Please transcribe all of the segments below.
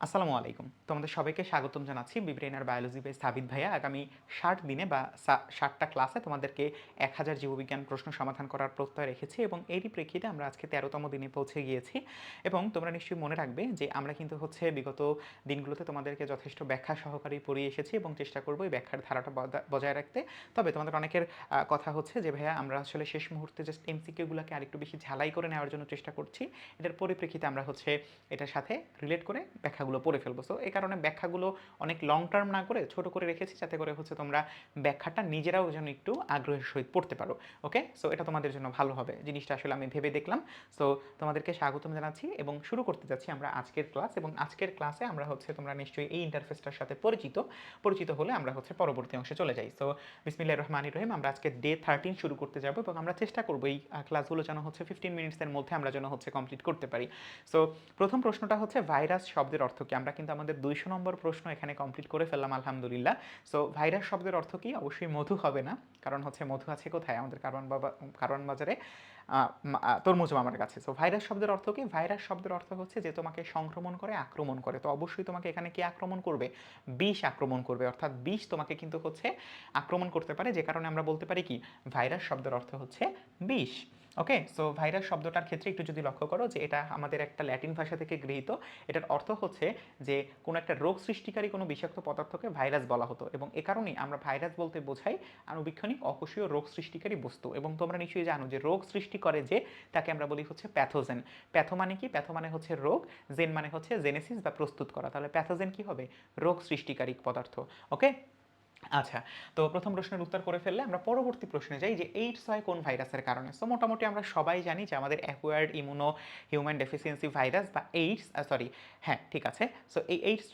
আসসালামু আলাইকুম। তোমাদের সবাইকে স্বাগতম জানাচ্ছি বিব্রেনার বায়োলজি বেস সাবিদ ভাইয়া। আগামী ষাট দিনে বা ষাটটা ক্লাসে তোমাদেরকে এক হাজার জীববিজ্ঞান প্রশ্ন সমাধান করার প্রত্যয় রেখেছি এবং এরই প্রেক্ষিতে আমরা আজকে তেরোতম দিনে পৌঁছে গিয়েছি এবং তোমরা নিশ্চয়ই মনে রাখবে যে আমরা কিন্তু হচ্ছে বিগত দিনগুলোতে তোমাদেরকে যথেষ্ট ব্যাখ্যা সহকারী পড়িয়ে এসেছি এবং চেষ্টা করব এই ব্যাখ্যার ধারাটা বজা- বজায় রাখতে। তবে তোমাদের অনেকের কথা হচ্ছে যে ভাইয়া আমরা আসলে শেষ মুহূর্তে জাস্ট এমসিকিউগুলোকে আরেকটু বেশি ঝালাই করে নেওয়ার জন্য চেষ্টা করছি। এটার পরিপ্রেক্ষিতে আমরা হচ্ছে এটার সাথে রিলেট করে ব্যাখ্যাগুলো পড়ে ফেলব। সো এই কারণে ব্যাখ্যাগুলো অনেক লং টার্ম না করে ছোট করে রেখেছি, যাতে করে হচ্ছে তোমরা ব্যাখ্যাটা নিজেরাও যেন একটু আগ্রহের সহিত পড়তে পারো। ওকে সো এটা তোমাদের জন্য ভালো হবে। জিনিসটা আসলে আমি ভেবে দেখলাম। সো তোমাদেরকে স্বাগতম জানাচ্ছি এবং শুরু করতে যাচ্ছি আমরা আজকের ক্লাস এবং আজকের ক্লাসে আমরা হচ্ছে তোমরা নিশ্চয়ই এই ইন্টারফেসটার সাথে পরিচিত। পরিচিত হলে আমরা হচ্ছে পরবর্তী অংশে চলে যাই। সো বিসমিল্লাহ রহমানির রহিম, আমরা আজকে ডে থার্টিন শুরু করতে যাব এবং আমরা চেষ্টা করব এই ক্লাসগুলো যেন হচ্ছে ফিফটিন মিনিটসের মধ্যে আমরা যেন হচ্ছে কমপ্লিট করতে পারি। সো প্রথম প্রশ্নটা হচ্ছে ভাইরাস শব্দের অর্থ কি আমরা কিন্তু আমাদের দুইশো নম্বর প্রশ্ন এখানে কমপ্লিট করে ফেললাম, আলহামদুলিল্লাহ। সো ভাইরাস শব্দের অর্থ কি? অবশ্যই মধু হবে না, কারণ হচ্ছে মধু আছে কোথায়? আমাদের কারণ বাবা কারণ বাজারে তরমুজ আমার কাছে। সো ভাইরাস শব্দের অর্থ কি? ভাইরাস শব্দের অর্থ হচ্ছে যে তোমাকে সংক্রমণ করে, আক্রমণ করে। তো অবশ্যই তোমাকে এখানে কি আক্রমণ করবে? বিষ আক্রমণ করবে। অর্থাৎ বিষ তোমাকে কিন্তু হচ্ছে আক্রমণ করতে পারে, যে কারণে আমরা বলতে পারি কি? ভাইরাস শব্দের অর্থ হচ্ছে বিষ। ওকে সো ভাইরাস শব্দটার ক্ষেত্রে একটু যদি লক্ষ্য করো যে এটা আমাদের একটা ল্যাটিন ভাষা থেকে গৃহীত, এটার অর্থ হচ্ছে যে কোনো একটা রোগ সৃষ্টিকারী কোনো বিষাক্ত পদার্থকে ভাইরাস বলা হতো এবং এ কারণেই আমরা ভাইরাস বলতে বোঝাই আণুবীক্ষণিক অকোষীয় রোগ সৃষ্টিকারী বস্তু এবং তোমরা নিশ্চয়ই জানো যে রোগ সৃষ্টি করে যে তাকে আমরা বলি হচ্ছে প্যাথোজেন প্যাথো মানে কি? প্যাথো মানে হচ্ছে রোগ জেন মানে হচ্ছে জেনেসিস বা প্রস্তুত করা। তাহলে প্যাথোজেন কি হবে? রোগ সৃষ্টিকারী পদার্থ। ওকে আচ্ছা তো প্রথম প্রশ্নের উত্তর করে ফেললে আমরা পরবর্তী প্রশ্নে যাই যে এইডস হয় কোন ভাইরাসের কারণে। সো মোটামুটি আমরা সবাই জানি যে আমাদের acquired immuno human deficiency virus বা এইডস সরি হ্যাঁ ঠিক আছে। সো এই এইডস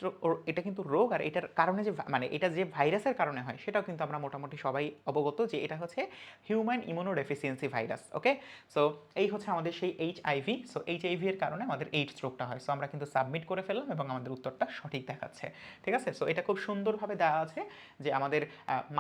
এটা কিন্তু রোগ আর এটার কারণে যে মানে এটা যে ভাইরাসের কারণে হয় সেটাও কিন্তু আমরা মোটামুটি সবাই অবগত যে এটা হচ্ছে human immuno deficiency virus okay so এই হচ্ছে আমাদের সেই H IV so H IV এর কারণে আমাদের এইডস রোগটা হয়। সো আমরা কিন্তু সাবমিট করে ফেললাম এবং আমাদের উত্তরটা সঠিক দেখাচ্ছে, ঠিক আছে? সো এটা খুব সুন্দরভাবে দেওয়া আছে যে আমাদের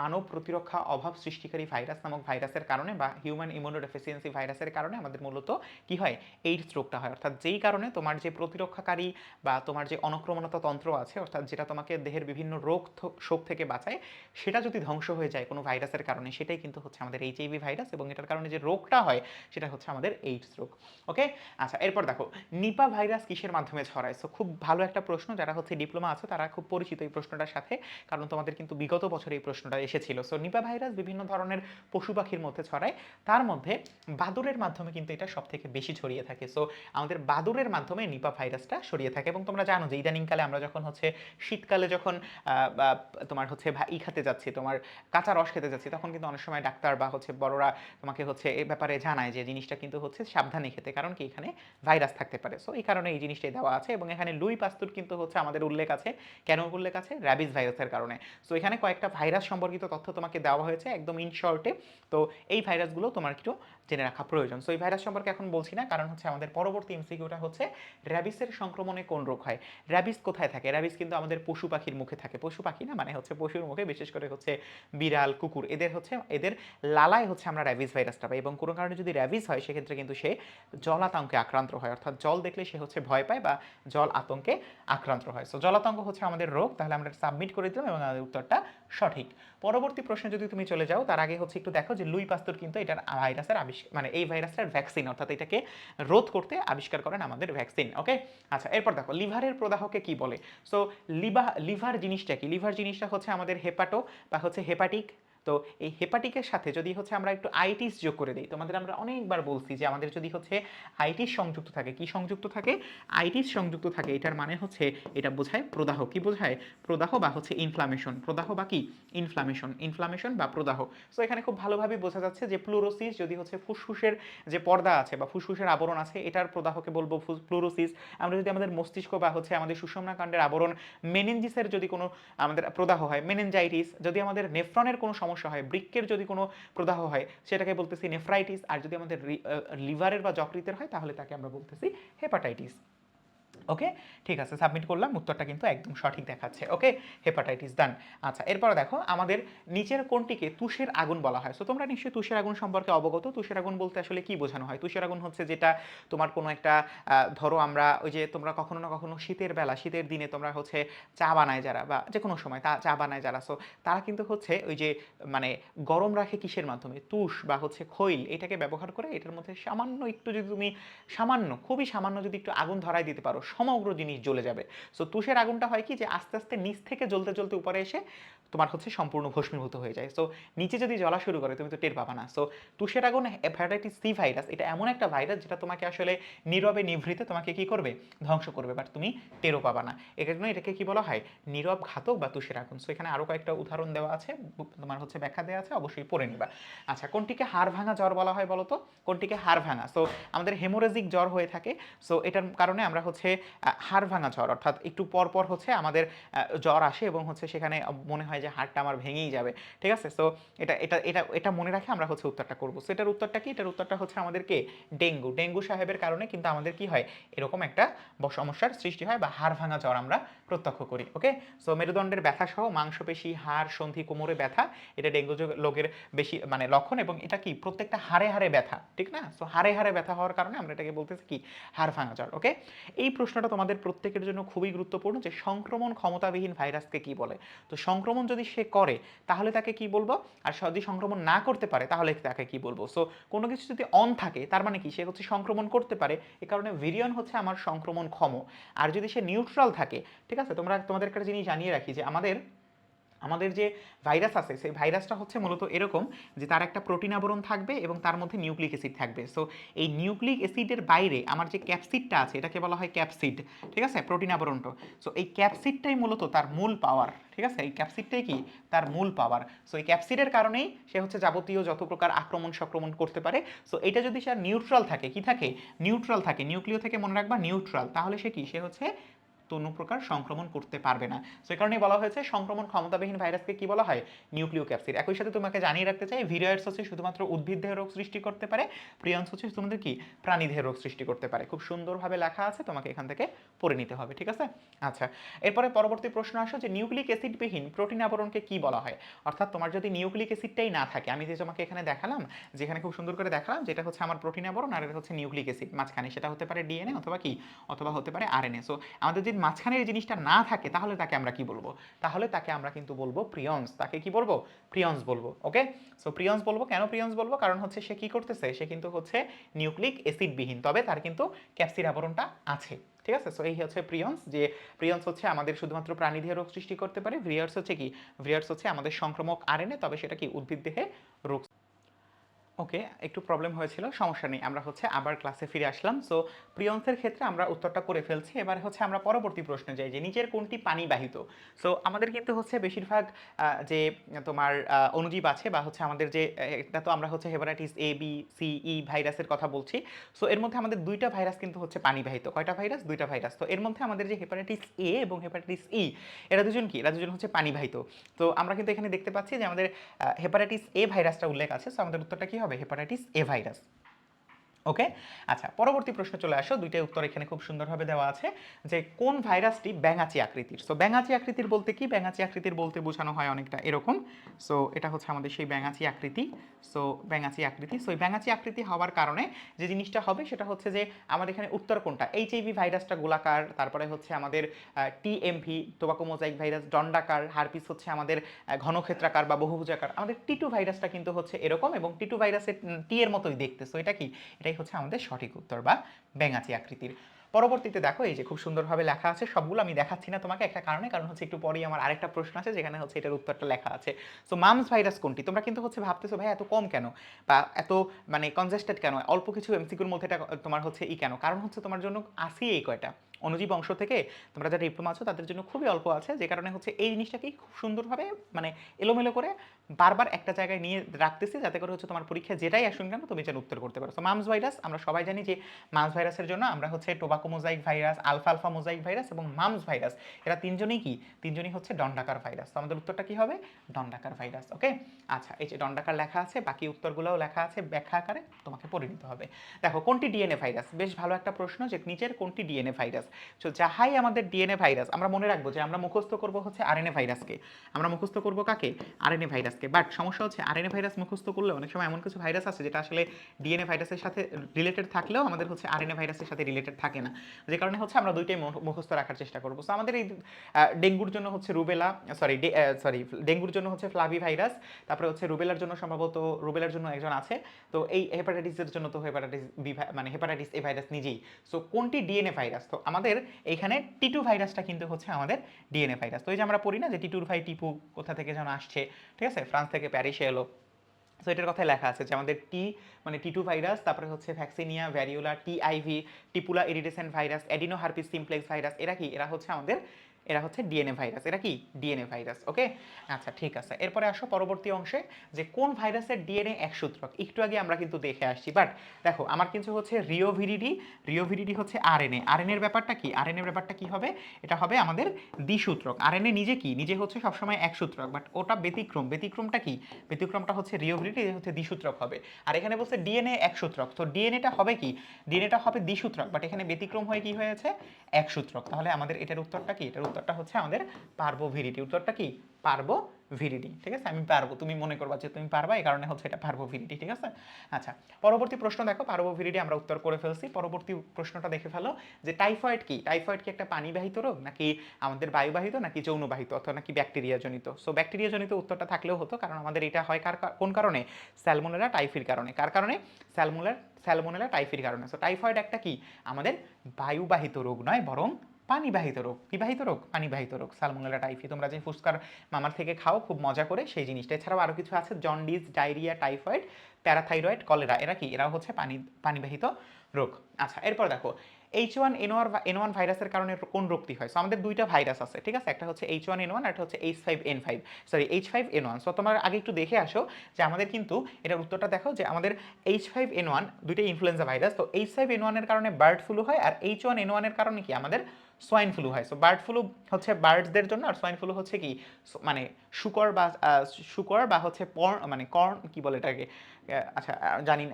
মানব প্রতিরক্ষা অভাব সৃষ্টিকারী ভাইরাস নামক ভাইরাসের কারণে বা হিউম্যান ইমিউনোডেফিসিয়েন্সি ভাইরাসের কারণে আমাদের মূলত কি হয়? এইডস রোগটা হয়। অর্থাৎ যেই কারণে তোমার যে প্রতিরক্ষাকারী বা তোমার যে অনক্রমণতা তন্ত্র আছে, অর্থাৎ যেটা তোমাকে দেহের বিভিন্ন রোগ শোক থেকে বাঁচায়, সেটা যদি ধ্বংস হয়ে যায় কোনো ভাইরাসের কারণে, সেটাই কিন্তু হচ্ছে আমাদের এইচআইভি ভাইরাস এবং এটার কারণে যে রোগটা হয়, সেটা হচ্ছে আমাদের এইডস রোগ। ওকে? আচ্ছা এরপর দেখো, নিপা ভাইরাস কিসের মাধ্যমে ছড়ায়? সো খুব ভালো একটা প্রশ্ন, যারা হচ্ছে ডিপ্লোমা আছে, তারা খুব পরিচিত এই প্রশ্নটার সাথে, কারণ তোমাদের কিন্তু বিগত বছর এই প্রশ্নটা এসেছিল। সো নিপা ভাইরাস বিভিন্ন ধরনের পশু পাখির মধ্যে ছড়ায়। তার মধ্যে বাদুরের মাধ্যমে কিন্তু এটা সব থেকে বেশি ছড়িয়ে থাকে। সো আমাদের বাদুরের মাধ্যমে নিপা ভাইরাসটা ছড়িয়ে থাকে এবং তোমরা জানো যে ইদানিংকালে আমরা যখন হচ্ছে শীতকালে যখন তোমার হচ্ছে ই খেতে যাচ্ছি, তোমার কাঁচা রস খেতে যাচ্ছি, তখন কিন্তু অনেক সময় ডাক্তার বা হচ্ছে বড়রা তোমাকে হচ্ছে এ ব্যাপারে জানায় যে জিনিসটা কিন্তু হচ্ছে সাবধানে খেতে, কারণ কি এখানে ভাইরাস থাকতে পারে। সো এই কারণে এই জিনিসটাই দেওয়া আছে এবং এখানে লুই পাস্তুর কিন্তু হচ্ছে আমাদের উল্লেখ আছে। কেন উল্লেখ আছে? র্যাবিস ভাইরাসের কারণে। সো এখানে কয়েকটা ভাইরাস সম্পর্কিত তথ্য তোমাকে দেওয়া হয়েছে একদম ইন শর্টে তো এই ভাইরাসগুলো তোমার একটু জেনে রাখা প্রয়োজন। সো এই ভাইরাস সম্পর্কে এখন বলছি না, কারণ হচ্ছে আমাদের পরবর্তী এমসিকিউটা হচ্ছে, র্যাবিসের সংক্রমণে কোন রোগ হয়? র্যাবিস কোথায় থাকে? র্যাবিস কিন্তু আমাদের পশু পাখির মুখে থাকে। পশু পাখি না মানে হচ্ছে পশুর মুখে, বিশেষ করে হচ্ছে বিড়াল, কুকুর, এদের হচ্ছে, এদের লালায় হচ্ছে আমরা র্যাবিস ভাইরাসটা পাই। এবং কোনো কারণে যদি র্যাবিস হয়, সেক্ষেত্রে কিন্তু সে জলাতঙ্কে আক্রান্ত হয়। অর্থাৎ জল দেখলে সে হচ্ছে ভয় পায় বা জল আতঙ্কে আক্রান্ত হয়। সো জলাতঙ্ক হচ্ছে আমাদের রোগ, তাহলে আমরা সাবমিট করে দিলাম এবং আমাদের উত্তরটা সঠিক। পরবর্তী প্রশ্নে যদি তুমি চলে যাও, তার আগে হচ্ছে একটু দেখো যে লুই পাস্তুর কিন্তু এটার ভাইরাসের আবিষ্কার মানে এই ভাইরাসের ভ্যাকসিন, অর্থাৎ এটাকে রোধ করতে আবিষ্কার করেন আমাদের ভ্যাকসিন, ওকে? আচ্ছা এরপর দেখো, লিভারের প্রদাহকে কি বলে? সো লিভা, লিভার জিনিসটা কি? লিভার জিনিসটা হচ্ছে আমাদের হেপাটো বা হচ্ছে হেপাটিক তো এই হেপাটিকের সাথে যদি হচ্ছে আমরা একটু আইটিস যোগ করে দিই, তোমাদের আমরা অনেকবার বলছি যে আমাদের যদি হচ্ছে আইটিস সংযুক্ত থাকে, কি সংযুক্ত থাকে? আইটিস সংযুক্ত থাকে, এটার মানে হচ্ছে এটা বোঝায় প্রদাহ। কি বোঝায়? প্রদাহ বা হচ্ছে ইনফ্লামেশন প্রদাহ বা কি? ইনফ্লামেশন ইনফ্লামেশন বা প্রদাহ। সো এখানে খুব ভালোভাবে বোঝা যাচ্ছে যে প্লুরোসিস যদি হচ্ছে ফুসফুসের যে পর্দা আছে বা ফুসফুসের আবরণ আছে, এটার প্রদাহকে বলব প্লুরোসিস আমরা যদি আমাদের মস্তিষ্ক বা হচ্ছে আমাদের সুষমনা কাণ্ডের আবরণ মেনেঞ্জিসের যদি কোনো আমাদের প্রদাহ হয় মেনেঞ্জাইটিস যদি আমাদের নেফ্রনের কোনো সমস্যা হয়, বৃক্কের যদি কোনো প্রদাহ হয়, সেটাকে বলতেছি নেফ্রাইটিস আর যদি আমাদের লিভারের বা যকৃতের হয়, তাহলে তাকে আমরা বলতেছি হেপাটাইটিস ওকে ঠিক আছে সাবমিট করলাম, উত্তরটা কিন্তু একদম সঠিক দেখাচ্ছে। ওকে হেপাটাইটিস ডান আচ্ছা এরপরে দেখো, আমাদের নিচের কোনটিকে তুষের আগুন বলা হয়। সো তোমরা নিশ্চয়ই তুষের আগুন সম্পর্কে অবগত। তুষের আগুন বলতে আসলে কি বোঝানো হয়? তুষের আগুন হচ্ছে যেটা তোমার কোনো একটা ধরো আমরা ওই যে তোমরা কখনো না কখনো শীতের বেলা, শীতের দিনে তোমরা হচ্ছে চা বানায় যারা বা যে কোনো সময় তা চা বানায় যারা। সো তারা কিন্তু হচ্ছে ওই যে মানে গরম রাখে কিসের মাধ্যমে? তুষ বা হচ্ছে খৈল। এটাকে ব্যবহার করে এটার মধ্যে সামান্য একটু যদি তুমি সামান্য, খুবই সামান্য যদি একটু আগুন ধরাই দিতে পারো সমগ্র জিনিস জ্বলে যাবে। সো তুষের আগুনটা হয় কি যে আস্তে আস্তে নিচ থেকে জ্বলতে জ্বলতে উপরে এসে তোমার হচ্ছে সম্পূর্ণ ভস্মীভূত হয়ে যায়। সো নিচে যদি জ্বলা শুরু করে, তুমি তো টের পাবা না। সো তুষের আগুন হেপাটাইটিস সি ভাইরাস এটা এমন একটা ভাইরাস যেটা তোমাকে আসলে নীরবে নিভৃতে তোমাকে কি করবে? ধ্বংস করবে। বাট তুমি টেরও পাবা না। এর জন্য এটাকে কি বলা হয়? নীরব ঘাতক বা তুষের আগুন সো এখানে আরও কয়েকটা উদাহরণ দেওয়া আছে। তোমার হচ্ছে ব্যাখ্যা দেওয়া আছে, অবশ্যই পড়ে নিবা। আচ্ছা কোনটিকে হাড় ভাঙা জ্বর বলা হয় বলো তো? কোনটিকে হাড় ভাঙা? সো আমাদের হেমোরেজিক জ্বর হয়ে থাকে। সো এটার কারণে আমরা হচ্ছে হাড় ভাঙা জ্বর, অর্থাৎ একটু পর পর হচ্ছে আমাদের জ্বর আসে এবং হচ্ছে সেখানে মনে হয় যে হাড়টা আমার ভেঙেই যাবে, ঠিক আছে? সো এটা এটা এটা এটা মনে রাখে আমরা হচ্ছে উত্তরটা করব। সো এটার উত্তরটা কি? এটার উত্তরটা হচ্ছে আমাদেরকে ডেঙ্গু। ডেঙ্গু সাহেবের কারণে কিন্তু আমাদের কি হয়? এরকম একটা সমস্যার সৃষ্টি হয় বা হাড় ভাঙা জ্বর আমরা প্রত্যক্ষ করি ওকে সো মেরুদণ্ডের ব্যথা সহ মাংসপেশি, হাড়, সন্ধি, কোমরে ব্যথা, এটা ডেঙ্গু রোগের বেশি মানে লক্ষণ এবং এটা কি? প্রত্যেকটা হাড়ে হাড়ে ব্যথা, ঠিক না? সো হাড়ে হাড়ে ব্যথা হওয়ার কারণে আমরা এটাকে বলতেছি কি? হাড় ভাঙা জ্বর ওকে এই প্রশ্নটা তোমাদের প্রত্যেকের জন্য খুবই গুরুত্বপূর্ণ যে সংক্রমণ ক্ষমতাবিহীন ভাইরাসকে কি বলে? তো সংক্রমণ যদি সে করে, তাহলে তাকে কি বলব? আর যদি সংক্রমণ না করতে পারে, তাহলে তাকে কি বলব? সো কোনো কিছু যদি অন থাকে, তার মানে কি? সে হচ্ছে সংক্রমণ করতে পারে, এ কারণে ভেরিয়ন হচ্ছে আমার সংক্রমণ ক্ষম আর যদি সে নিউট্রাল থাকে, ঠিক আছে? তোমরা, তোমাদের একটা জিনিস জানিয়ে রাখি যে আমাদের আমাদের যে ভাইরাস আছে, সেই ভাইরাসটা হচ্ছে মূলত এরকম যে তার একটা প্রোটিন আবরণ থাকবে এবং তার মধ্যে নিউক্লিক অ্যাসিড থাকবে। সো এই নিউক্লিক অ্যাসিডের বাইরে আমার যে ক্যাপসিডটা আছে, এটাকে বলা হয় ক্যাপসিড, ঠিক আছে? প্রোটিন আবরণটা। সো এই ক্যাপসিডটাই মূলত তার মূল পাওয়ার ঠিক আছে? এই ক্যাপসিডটাই কি? তার মূল পাওয়ার সো এই ক্যাপসিডের কারণেই সে হচ্ছে যাবতীয় যত প্রকার আক্রমণ সক্রমণ করতে পারে। সো এটা যদি সে নিউট্রাল থাকে, কি থাকে? নিউট্রাল থাকে, নিউক্লিয় থেকে মনে রাখবা নিউট্রাল তাহলে সে কি? সে হচ্ছে কোনো প্রকার সংক্রমণ করতে পারবে না। সো এই কারণেই বলা হয়েছে, সংক্রমণ ক্ষমতাবিহীন ভাইরাসকে কি বলা হয়? নিউক্লিও ক্যাপসিড একই সাথে তোমাকে জানিয়ে রাখতে চাই ভিরিয়ার্স হচ্ছে শুধুমাত্র উদ্ভিদ রোগ সৃষ্টি করতে পারে প্রিয়ন্স হচ্ছে তোমাদের কি? প্রাণী রোগ সৃষ্টি করতে পারে। খুব সুন্দরভাবে লেখা আছে, তোমাকে এখান থেকে পড়ে নিতে হবে, ঠিক আছে? আচ্ছা এরপরে পরবর্তী প্রশ্ন আসো যে নিউক্লিক অ্যাসিডবিহীন প্রোটিন আবরণকে কি বলা হয়? অর্থাৎ তোমার যদি নিউক্লিক অ্যাসিডটাই না থাকে, আমি যে তোমাকে এখানে দেখালাম, যেখানে খুব সুন্দর করে দেখালাম, যেটা হচ্ছে আমার প্রোটিন আবরণ আর এটা হচ্ছে নিউক্লিক অ্যাসিড, মাঝখানে সেটা হতে পারে ডিএনএ অথবা কি? অথবা হতে পারে আরএনএ। সো আমাদের যদি মাঝখানের জিনিসটা না থাকে, তাহলে তাকে আমরা কি বলব? তাহলে তাকে আমরা কিন্তু বলব প্রিয়ন্স তাকে কি বলব? প্রিয়ন্স বলব, ওকে? সো প্রিয়ন্স বলব, কেন প্রিয়ন্স বলব? কারণ হচ্ছে সে কি করতেছে? সে কিন্তু হচ্ছে নিউক্লিক অ্যাসিডবিহীন, তবে তার কিন্তু ক্যাপসিড আবরণটা আছে, ঠিক আছে? সো এই হচ্ছে প্রিয়ন্স যে প্রিয়ন্স হচ্ছে আমাদের শুধুমাত্র প্রাণী দেহে রোগ সৃষ্টি করতে পারে, ভিয়ার্স হচ্ছে কি? ভিয়ার্স হচ্ছে আমাদের সংক্রমক আরএনএ, তবে সেটা কি উদ্ভিদ দেহে রোগ ওকে একটু প্রবলেম হয়েছিল সমস্যা নেই। আমরা হচ্ছে আবার ক্লাসে ফিরে আসলাম। সো প্রিয়ন্সের ক্ষেত্রে আমরা উত্তরটা করে ফেলছি। এবার হচ্ছে আমরা পরবর্তী প্রশ্নে যাই যে নিচের কোনটি পানিবাহিত সো আমাদের কিন্তু হচ্ছে বেশিরভাগ যে তোমার আহ, অণুজীব আছে বা হচ্ছে আমাদের যে এটা তো আমরা হচ্ছে hepatitis A B C E ভাইরাসের কথা বলছি। সো এর মধ্যে আমাদের দুইটা ভাইরাস কিন্তু হচ্ছে পানিবাহিত কয়টা ভাইরাস? দুইটা ভাইরাস। তো এর মধ্যে আমাদের যে হেপাটাইটিস এ এবং হেপাটাইটিস ই এরা দুজন কি? এরা দুজন হচ্ছে পানিবাহিত তো আমরা কিন্তু এখানে দেখতে পাচ্ছি যে আমাদের হেপাটাইটিস এ ভাইরাসটা উল্লেখ আছে। সো আমাদের উত্তরটা কি হবে হেপাটাইটিস এ ভাইরাস ওকে আচ্ছা পরবর্তী প্রশ্ন চলে আসো। দুইটাই উত্তর এখানে খুব সুন্দরভাবে দেওয়া আছে যে, কোন ভাইরাসটি ব্যাঙাচি আকৃতির? সো ব্যাঙাচি আকৃতির বলতে কি? ব্যাঙাচি আকৃতির বলতে বোঝানো হয় অনেকটা এরকম। সো এটা হচ্ছে আমাদের সেই ব্যাঙাচি আকৃতি। সো ব্যাঙাচি আকৃতি। সো ব্যাঙাচি আকৃতি হওয়ার কারণে যে জিনিসটা হবে সেটা হচ্ছে যে, আমাদের এখানে উত্তর কোনটা? এইচআইভি ভাইরাসটা গোলাকার, তারপরে হচ্ছে আমাদের টিএমভি মোজাইক ভাইরাস, দণ্ডাকার, হারপিস হচ্ছে আমাদের ঘনক্ষেত্রাকার বা বহুভুজাকার। আমাদের টিটু ভাইরাসটা কিন্তু হচ্ছে এরকম এবং টিটু ভাইরাসের টি এর মতোই দেখতে। সো এটা কি? এটাই হচ্ছে আমাদের সঠিক উত্তর বা ব্যাঙাচি আকৃতির। পরবর্তীতে দেখো, এই যে খুব সুন্দরভাবে লেখা আছে, সবগুলো আমি দেখাচ্ছি না তোমাকে একটা কারণে, কারণ হচ্ছে একটু পরেই আমার আরেকটা প্রশ্ন আছে, যেখানে হচ্ছে এটার উত্তরটা লেখা আছে। সো মামস ভাইরাস কোনটি? তোমরা কিন্তু হচ্ছে ভাবতেছো ভাই এত কম কেন? বা এত মানে কনজেস্টেড কেন? অল্প কিছু এমসিকিউর মধ্যে এটা তোমার হচ্ছে ই কেন? কারণ হচ্ছে তোমার জন্য আসি এই কয়টা। অনুজীব অংশ থেকে তোমরা যারা ডিপ্লোমা আছো, তাদের জন্য খুবই অল্প আছে। যে কারণে হচ্ছে এই জিনিসটাকেই খুব সুন্দরভাবে মানে এলোমেলো করে বারবার একটা জায়গায় নিয়ে রাখতেছি, যাতে করে হচ্ছে তোমার পরীক্ষা যেটাই আসুন কেন, তুমি যেন উত্তর করতে পারো। তো মামস ভাইরাস আমরা সবাই জানি যে মামস ভাইরাসের জন্য আমরা হচ্ছে tobacco mosaic virus alfa alfa mosaic virus এবং মামস ভাইরাস এরা তিনজনেই কি? তিনজনই হচ্ছে দণ্ডাকার ভাইরাস তো আমাদের উত্তরটা কি হবে? দণ্ডাকার ভাইরাস ওকে আচ্ছা এই যে দণ্ডাকার লেখা আছে, বাকি উত্তরগুলোও লেখা আছে, ব্যাখ্যা আকারে তোমাকে পড়ে নিতে হবে। দেখো, কোনটি ডিএনএ ভাইরাস বেশ ভালো একটা প্রশ্ন যে নিচের কোনটি ডিএনএ ভাইরাস ভাইরাস। তো যাহাই আমাদের ডিএনএ ভাইরাস, আমরা মনে রাখব যে আমরা মুখস্থ করব হচ্ছে আরএনএ ভাইরাসকে। আমরা মুখস্থ করব কাকে? আরএনএ ভাইরাসকে। বাট সমস্যা হচ্ছে আরএনএ ভাইরাস মুখস্থ করলে অনেক সময় এমন কিছু ভাইরাস আছে যেটা আসলে ডিএনএ ভাইরাসের সাথে রিলেটেড থাকলেও আমাদের হচ্ছে আরএনএ ভাইরাসের সাথে রিলেটেড থাকে না। যে কারণে হচ্ছে আমরা দুইটাই মুখস্থ রাখার চেষ্টা করব। সো আমাদের এই ডেঙ্গুর জন্য হচ্ছে রুবেলা সরি সরি ডেঙ্গুর জন্য হচ্ছে ফ্লাভি ভাইরাস, তারপরে হচ্ছে রুবেলার জন্য সম্ভবত রুবেলার জন্য একজন আছে। তো এই হেপাটাইটিসের জন্য তো হেপাটাইটিস মানে হেপাটাইটিস এ ভাইরাস নিজেই। সো কোনটি ডিএনএ ভাইরাস? তো আমাদের এখানে টিটু ভাইরাসটা কিন্তু হচ্ছে আমাদের ডিএনএ ভাইরাস। তো এই যে আমরা পড়ি না যে টিটুর ভাই টিপু কোথা থেকে যেন আসছে, ঠিক আছে? ফ্রান্স থেকে প্যারিসে এলো। সো এটার কথায় লেখা আছে যে আমাদের টি মানে টিটু ভাইরাস, তারপরে হচ্ছে vaccinia variola TIV tipula irritation virus adeno herpes simplex virus, এরা কি? এরা হচ্ছে আমাদের এরা হচ্ছে ডিএনএ ভাইরাস এরা কি? ডিএনএ ভাইরাস ওকে আচ্ছা ঠিক আছে। এরপরে আসো পরবর্তী অংশে, যে কোন ভাইরাসের ডিএনএ এক সূত্রক? একটু আগে আমরা কিন্তু দেখে আসছি বাট দেখো, আমার কিন্তু হচ্ছে রিওভিরিডি রিওভিরিডি হচ্ছে আরএনএ আরএনএর ব্যাপারটা কি? আরএনএর ব্যাপারটা কি হবে? এটা হবে আমাদের দ্বিসূত্রক আরএনএ নিজে কি? নিজে হচ্ছে সবসময় এক সূত্রক বাট ওটা ব্যতিক্রম। ব্যতিক্রমটা কি? ব্যতিক্রমটা হচ্ছে রিওভিরিডি হচ্ছে দ্বিসূত্রক হবে। আর এখানে বলছে ডিএনএ এক সূত্রক। তো ডিএনএটা হবে কি? ডিএনএটা হবে দ্বিসূত্রক বাট এখানে ব্যতিক্রম হয়ে কি হয়েছে? এক সূত্রক। তাহলে আমাদের এটার উত্তরটা কি? এটার উত্তরটা হচ্ছে আমাদের পার্বোভিরিটি উত্তরটা কি? পার্বো ভিরিডি ঠিক আছে? আমি পারব, তুমি মনে করবা যে তুমি পারবা, এই কারণে হচ্ছে এটা পার্বো ভিরিডি ঠিক আছে? আচ্ছা পরবর্তী প্রশ্ন দেখো পার্বো ভিরিডি আমরা উত্তর করে ফেলছি। পরবর্তী প্রশ্নটা দেখে ফেলো যে টাইফয়েড কি? টাইফয়েড কি একটা পানিবাহিত রোগ, নাকি আমাদের বায়ুবাহিত, নাকি যৌনবাহিত, অথবা নাকি ব্যাকটেরিয়া জনিত সো ব্যাকটেরিয়া জনিত উত্তরটা থাকলেও হতো, কারণ আমাদের এটা হয় কার কোন কারণে? স্যালমোনেলা টাইফির কারণে। কার কারণে? স্যালমোনার স্যালমোনেলা টাইফির কারণে। সো টাইফয়েড একটা কি? আমাদের বায়ুবাহিত রোগ নয়, বরং পানিবাহিত রোগ কিবাহিত রোগ পানিবাহিত রোগ সালমোনেলা টাইফি তোমরা যে ফুসকার মামার থেকে খাও, খুব মজা করে সেই জিনিসটা। এছাড়াও আরও কিছু আছে, jaundice, diarrhoea, typhoid, parathyroid, cholera, এরা কি? এরাও হচ্ছে পানি, পানিবাহিত রোগ। আচ্ছা এরপর দেখো H one N N one ভাইরাসের কারণে কোন রোগটি হয়? সো আমাদের দুইটা ভাইরাস আছে, ঠিক আছে? একটা হচ্ছে এইচ ওয়ান এন ওয়ান একটা হচ্ছে H five N five sorry H five N one so তোমার আগে একটু দেখে আসো যে আমাদের কিন্তু এটার উত্তরটা দেখো যে আমাদের এইচ ফাইভ এন ওয়ান দুইটাই ইনফ্লুয়েঞ্জা ভাইরাস তো এইচ ফাইভ এন ওয়ানের কারণে বার্ড ফ্লু হয় আর এইচ ওয়ান এন ওয়ানের কারণে কি? আমাদের সোয়াইন ফ্লু হয়। সো বার্ড ফ্লু হচ্ছে বার্ডসদের জন্য আর সোয়াইন ফ্লু হচ্ছে কি? মানে শুকর বা শুকর বা হচ্ছে পর মানে কর্ন কি বলে এটাকে? আচ্ছা জানি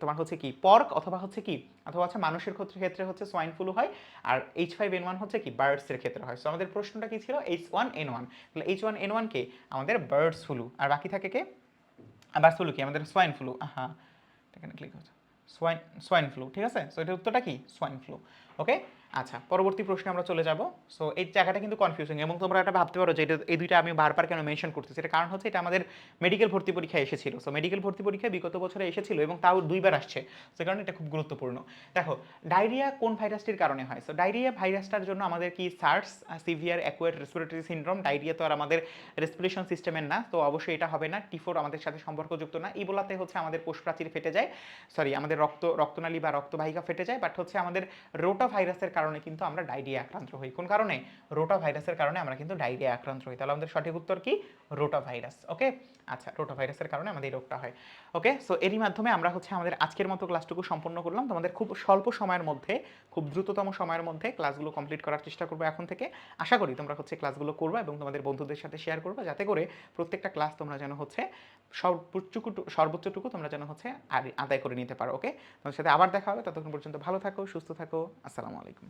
তোমার হচ্ছে কি, পর্ক অথবা হচ্ছে কি? অথবা হচ্ছে মানুষের ক্ষেত্রে ক্ষেত্রে হচ্ছে সোয়াইন ফ্লু হয় আর এইচ ফাইভ এন ওয়ান হচ্ছে কি? বার্ডসের ক্ষেত্রে হয়। সো আমাদের প্রশ্নটা কি ছিল? এইচ ওয়ান এন ওয়ান তাহলে এইচ ওয়ান এন ওয়ান কে? আমাদের বার্ডস ফ্লু আর বাকি থাকে কে? বার্ডস ফ্লু কি? আমাদের সোয়াইন ফ্লু হ্যাঁ এখানে ক্লিক হচ্ছে সোয়াইন সোয়াইন ফ্লু ঠিক আছে? সো এটার উত্তরটা কি? সোয়াইন ফ্লু ওকে আচ্ছা পরবর্তী প্রশ্নে আমরা চলে যাব। সো এই জায়গাটা কিন্তু কনফিউজিং এবং তোমরা এটা ভাবতে পারো যে এটা, এই দুইটা আমি বারবার কেন মেনশন করতেছি? এটা কারণ হচ্ছে এটা আমাদের মেডিকেল ভর্তি পরীক্ষায় এসেছিল। সো মেডিকেল ভর্তি পরীক্ষায় বিগত বছরে এসেছিল এবং তাও দুইবার আসছে। সে কারণে এটা খুব গুরুত্বপূর্ণ। দেখো ডায়রিয়া কোন ভাইরাসটির কারণে হয়? সো ডায়রিয়া ভাইরাসটার জন্য আমাদের কি SARS severe acute respiratory syndrome diarrhoea তো আর আমাদের রেসপিরেশন সিস্টেমের না। তো অবশ্যই এটা হবে না টিফোর আমাদের সাথে সম্পর্কযুক্ত না। ইবোলাতে হচ্ছে আমাদের কোষ প্রাচীর ফেটে যায়। সরি আমাদের রক্ত, রক্তনালী বা রক্তবাহিকা ফেটে যায় বাট হচ্ছে আমাদের রোটা ভাইরাসের কারণে কিন্তু আমরা ডায়রিয়া আক্রান্ত হই। কোন কারণে? রোটা ভাইরাসের কারণে আমরা কিন্তু ডায়রিয়া আক্রান্ত হই। তাহলে আমাদের সঠিক উত্তর কি? Rotavirus, okay? আচ্ছা রোটা ভাইরাসের কারণে আমাদের এই রোগটা হয়, ওকে? সো এরই মাধ্যমে আমরা হচ্ছে আমাদের আজকের মতো ক্লাসটুকু সম্পন্ন করলাম। তোমাদের খুব স্বল্প সময়ের মধ্যে, খুব দ্রুততম সময়ের মধ্যে ক্লাসগুলো কমপ্লিট করার চেষ্টা করব এখন থেকে। আশা করি তোমরা হচ্ছে ক্লাসগুলো করবে এবং তোমাদের বন্ধুদের সাথে শেয়ার করবে। যাতে করে প্রত্যেকটা ক্লাস তোমরা যেন হচ্ছে সর্বোচ্চটুকু সর্বোচ্চটুকু তোমরা যেন হচ্ছে আদায় করে নিতে পারো, ওকে? তোমার সাথে আবার দেখা হবে, ততক্ষণ পর্যন্ত ভালো থাকো, সুস্থ থাকো, আসসালামু আলাইকুম।